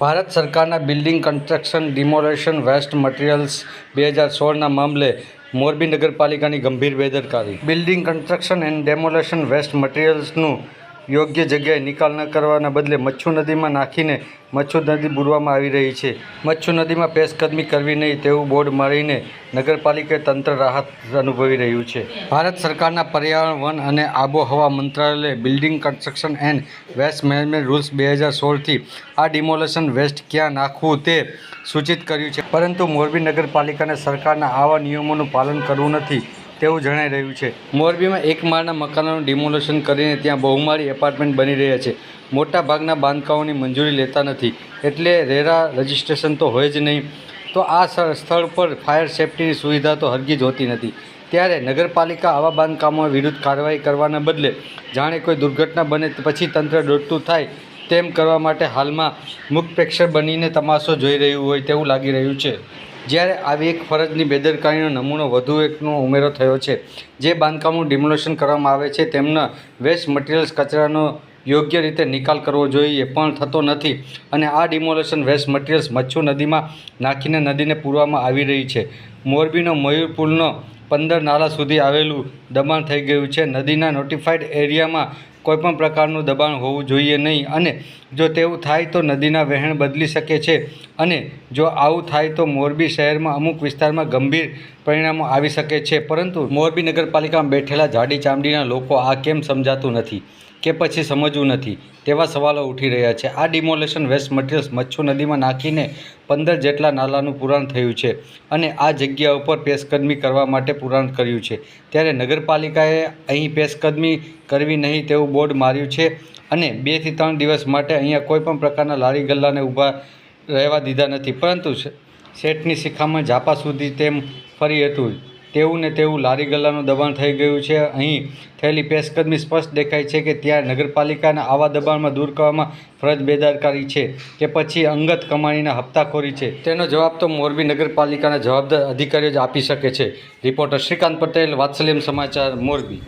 ભારત સરકારના building construction demolition waste materials બે હજાર સોળના મામલે મોરબી નગરપાલિકાની ગંભીર બેદરકારી. Building construction and demolition waste મટીરિયલ્સનું યોગ્ય જગ્યાએ નિકાલ ન કરવાના બદલે મચ્છુ નદીમાં નાખીને મચ્છુ નદી બુરવામાં આવી રહી છે. મચ્છુ નદીમાં પેશકદમી કરવી નહીં તેવું બોર્ડ મારીને નગરપાલિકા તંત્ર રાહત અનુભવી રહ્યું છે. ભારત સરકારના પર્યાવરણ, વન અને આબોહવા મંત્રાલયે building construction and waste management rules બે હજાર સોળથી આ ડિમોલેશન વેસ્ટ ક્યાં નાખવું તે સૂચિત કર્યું છે. પરંતુ મોરબી નગરપાલિકાને સરકારના આવા નિયમોનું પાલન કરવું નથી. તેવું જણાઈ રહ્યું છે. મોરબીમાં એક માળના મકાનોનું ડિમોલેશન કરીને ત્યાં બહુમાળી એપાર્ટમેન્ટ બની રહ્યા છે. મોટા ભાગના બાંધકામોની મંજૂરી લેતા નથી. એટલે રેરા રજિસ્ટ્રેશન તો હોય જ નહીં. તો આ સ્થળ પર ફાયર સેફટીની સુવિધા તો હરગીજ હોતી નથી. ત્યારે નગરપાલિકા આવા બાંધકામો વિરુદ્ધ કાર્યવાહી કરવાના બદલે જાણે કોઈ દુર્ઘટના બને પછી તંત્ર દોડતું થાય તેમ કરવા માટે હાલમાં મુખ પ્રેક્ષક બનીને તમાશો જોઈ રહ્યું હોય તેવું લાગી રહ્યું છે. જ્યારે આવી એક ફરજની બેદરકારીનો નમૂનો વધુ એકનો ઉમેરો થયો છે, જે બાંધકામનું ડિમોલેશન કરવામાં આવે છે, તેમના વેસ્ટ મટીરિયલ્સ કચરાનો યોગ્ય રીતે નિકાલ કરવો જોઈએ પણ થતો નથી અને આ ડિમોલેશન વેસ્ટ મટીરિયલ્સ મચ્છુ નદીમાં નાખીને નદીને પૂરવામાં આવી રહી છે. મોરબીનો મયુર પુલનો પંદર નાળા સુધી આવેલું દબાણ થઈ ગયું છે. નદીના નોટિફાઈડ એરિયામાં કોઈપણ પ્રકારનું દબાણ હોવું જોઈએ નહીં. અને જો તેવું થાય તો નદીના વહેણ બદલી શકે છે. અને જો આવું થાય તો મોરબી શહેરમાં અમુક વિસ્તારમાં ગંભીર પરિણામો આવી શકે છે, પરંતુ મોરબી નગરપાલિકામાં બેઠેલા જાડી ચામડીના લોકો આ કેમ સમજાતું નથી કે પછી સમજવું નથી? તેવા સવાલો ઉઠી રહ્યા છે. આ ડિમોલેશન વેસ્ટ મટીરિયલ્સ મચ્છુ નદીમાં નાખીને પંદર જેટલા નાલાનું પુરાણ થયું છે અને આ જગ્યા ઉપર પેશકદમી કરવા માટે પુરાણ કર્યું છે. ત્યારે નગરપાલિકાએ અહીં પેશકદમી કરવી નહીં તેવું બોર્ડ માર્યું છે અને બેથી ત્રણ દિવસ માટે અહીંયા કોઈપણ પ્રકારના લારી ગલ્લાને ઊભા રહેવા દીધા નથી. પરંતુ શેઠની શિખામણ ઝાપા સુધી તેમ ફરી હતું. તેવું ને તેવું લારી ગલ્લાનું દબાણ થઈ ગયું છે. અહીં થયેલી પેશકદમી સ્પષ્ટ દેખાય છે કે ત્યાં નગરપાલિકાના આવા દબાણમાં દૂર કરવામાં ફરજ બેદરકારી છે કે પછી અંગત કમાણીના હપ્તાખોરી છે. તેનો જવાબ તો મોરબી નગરપાલિકાના જવાબદાર અધિકારીઓ જ આપી શકે છે. રિપોર્ટર શ્રીકાંત પટેલ, વાત્સલ્યમ સમાચાર, મોરબી.